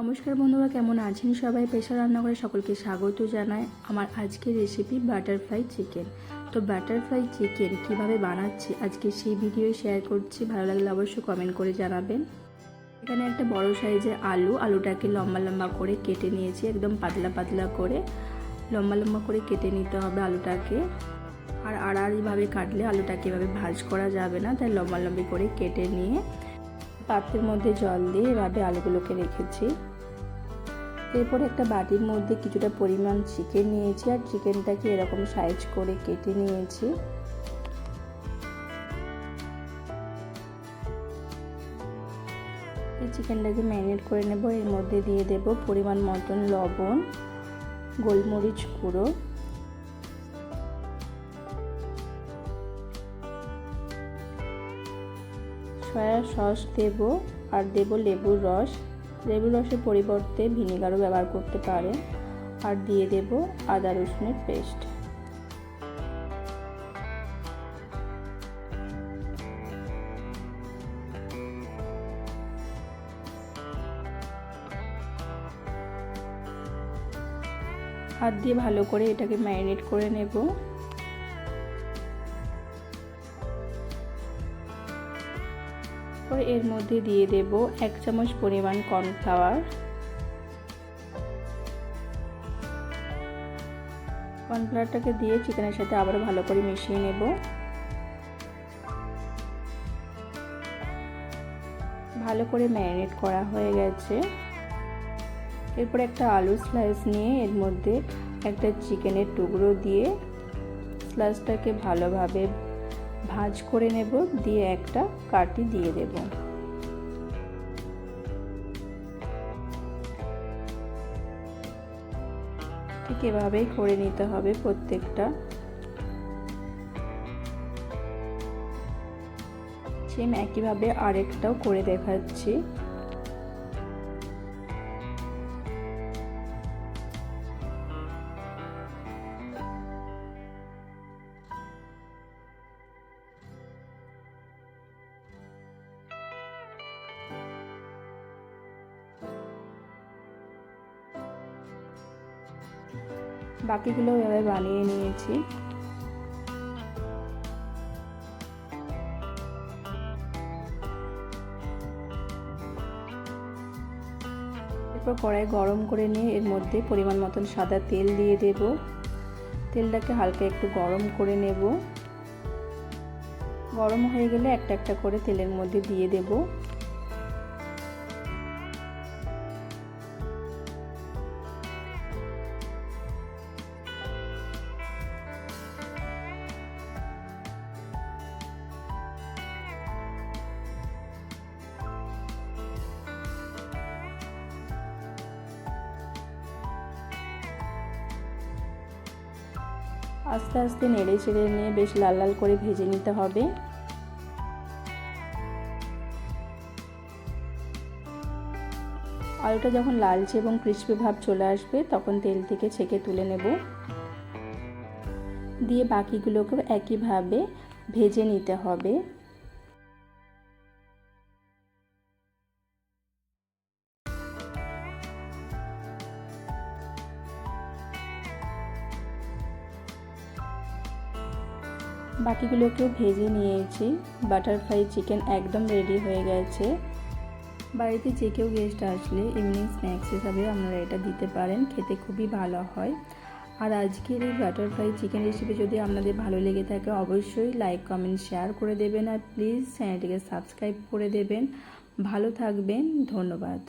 নমস্কার বন্ধুরা, কেমন আছেন সবাই? প্রেশার রান্নাঘরে সকলকে স্বাগত জানাই আমার আজকের রেসিপি বাটারফ্লাই চিকেন তো বাটারফ্লাই চিকেন কীভাবে বানাচ্ছি আজকে সেই ভিডিও শেয়ার করছি। ভালো লাগলে অবশ্যই কমেন্ট করে জানাবেন। এখানে একটা বড় সাইজের আলু, আলুটাকে লম্বা লম্বা করে কেটে নিয়েছি, একদম পাতলা পাতলা করে। লম্বা লম্বা করে কেটে নিতে হবে আলুটাকে। আর আড়াআড়িভাবে কাটলে আলুটাকে এভাবে ভাজ করা যাবে না, তাই লম্বা লম্বি করে কেটে নিয়ে পাত্রের মধ্যে জল দিয়ে এভাবে আলুগুলোকে রেখেছি। এরপর একটা বাটির মধ্যে কিছুটা পরিমাণ চিকেন নিয়েছি আর চিকেনটাকে এরকম সাইজ করে কেটে নিয়েছি। এই চিকেনটাকে ম্যারিনেট করে নেব। এর মধ্যে দিয়ে দেব পরিমাণ মতন লবণ, গোলমরিচ গুঁড়ো। সয়া সস দেব আর দেব লেবুর রস। লেবুর রসের পরিবর্তে ভিনিগারও ব্যবহার করতে পারেন। আর দিয়ে দেব আদা রসুনের পেস্ট। হাত দিয়ে ভালো করে এটাকে ম্যারিনেট করে নেব। তারপর এর মধ্যে দিয়ে দেব এক চামচ পরিমাণ কর্নফ্লাওয়ার। কর্নফ্লাওয়ারটাকে দিয়ে চিকেনের সাথে আবারও ভালো করে মিশিয়ে নেব। ভালো করে ম্যারিনেট করা হয়ে গেছে। এরপর একটা আলু স্লাইস নিয়ে এর মধ্যে একটা চিকেনের টুকরো দিয়ে স্লাইসটাকে ভালোভাবে ভাজ করে নেব, দিয়ে একটা কাটি দিয়ে দেব। ঠিক এভাবেই করে নিতে হবে প্রত্যেকটা। সেম একইভাবে আরেকটাও করে দেখাচ্ছি। বাকিগুলো এভাবে বানিয়ে নিয়েছি। এরপর কড়াই গরম করে নিয়ে এর মধ্যে পরিমাণ মতন সাদা তেল দিয়ে দেব। তেলটাকে হালকা একটু গরম করে নেব। গরম হয়ে গেলে একটা একটা করে তেলের মধ্যে দিয়ে দেবো। আস্তে আস্তে নেড়ে চেড়ে নিয়ে বেশ লাল লাল করে ভেজে নিতে হবে। আলুটা যখন লালচে এবং ক্রিস্পি ভাব চলে আসবে, তখন তেল থেকে ছেঁকে তুলে নেব। দিয়ে বাকিগুলোকেও একইভাবে ভেজে নিতে হবে। বাকিগুলোকেও ভেজে নিয়েছি। বাটারফ্লাই চিকেন একদম রেডি হয়ে গেছে। বাড়িতে যে কেউ গেস্ট আসলে ইভিনিং স্ন্যাক্স হিসাবে আপনারা এটা দিতে পারেন, খেতে খুবই ভালো হয়। আর আজকের এই বাটারফ্লাই চিকেন রেসিপি যদি আপনাদের ভালো লেগে থাকে, অবশ্যই লাইক কমেন্ট শেয়ার করে দেবেন। আর প্লিজ চ্যানেলটিকে সাবস্ক্রাইব করে দেবেন। ভালো থাকবেন, ধন্যবাদ।